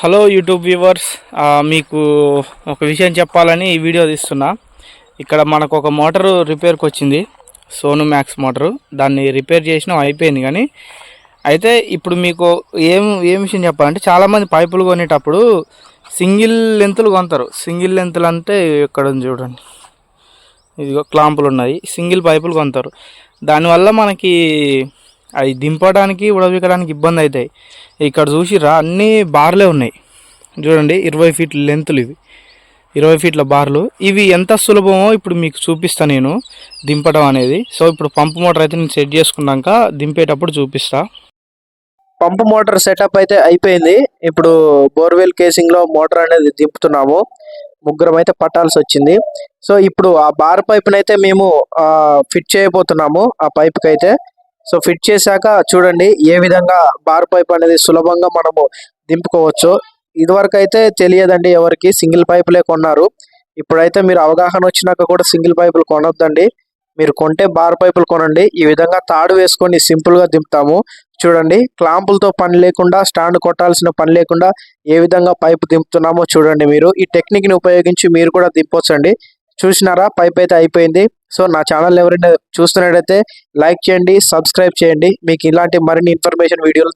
Hello YouTube viewers మీకు ఒక విషయం చెప్పాలని ఈ వీడియో తీస్తున్నా. ఇక్కడ మనకు ఒక మోటారు రిపేర్కి వచ్చింది. Sonu max motor. దాన్ని రిపేర్ చేసినాం అయిపోయింది కానీ. అయితే ఇప్పుడు మీకు ఏం ఏం విషయం చెప్పాలంటే చాలామంది పైపులు కొనేటప్పుడు సింగిల్ లెంతులు కొంటారు సింగిల్ లెంతులు అంటే ఇక్కడ చూడండి. ఇదిగో క్లాంపులు ఉన్నాయి. సింగిల్ పైపులు కొంటారు దానివల్ల మనకి అవి దింపడానికి ఉడవికడానికి ఇబ్బంది అవుతాయి. ఇక్కడ చూసిరా అన్నీ బార్లే ఉన్నాయి. చూడండి ఇరవై ఫీట్ల లెంతులు ఇవి. ఇరవై ఫీట్ల బార్లు. ఇవి ఎంత సులభమో ఇప్పుడు మీకు చూపిస్తాను నేను దింపడం అనేది. సో ఇప్పుడు పంపు మోటార్ అయితే నేను సెట్ చేసుకున్నాక దింపేటప్పుడు చూపిస్తా. పంపు మోటార్ సెటప్ అయితే అయిపోయింది. ఇప్పుడు బోర్వెల్ కేసింగ్లో మోటార్ అనేది దింపుతున్నాము. ముగ్గురం అయితే పట్టాల్సి వచ్చింది. సో ఇప్పుడు ఆ బార్ పైప్నైతే అయితే మేము ఫిట్ చేయబోతున్నాము. ఆ పైప్కి అయితే సో ఫిట్ చేశాక చూడండి ఏ విధంగా బార్ పైప్ అనేది సులభంగా మనము దింపుకోవచ్చు. ఇదివరకు అయితే తెలియదండి ఎవరికి సింగిల్ పైపులే కొన్నారు. ఇప్పుడైతే మీరు అవగాహన వచ్చినాక కూడా సింగిల్ పైపులు కొనొద్దండి. మీరు కొంటే బార్ పైపులు కొనండి. ఈ విధంగా తాడు వేసుకొని సింపుల్గా దింపుతాము. చూడండి క్లాంపులతో పని లేకుండా స్టాండ్ కొట్టాల్సిన పని లేకుండా ఏ విధంగా పైపు దింపుతున్నామో చూడండి మీరు. ఈ టెక్నిక్ని ఉపయోగించి మీరు కూడా దింపొచ్చండి. చూసినారా? పైప్ అయితే అయిపోయింది. సో నా ఛానల్ ఎవరైనా చూస్తున్నట్టయితే లైక్ చేయండి సబ్స్క్రైబ్ చేయండి. మీకు ఇలాంటి మరిన్ని ఇన్ఫర్మేషన్ వీడియోలు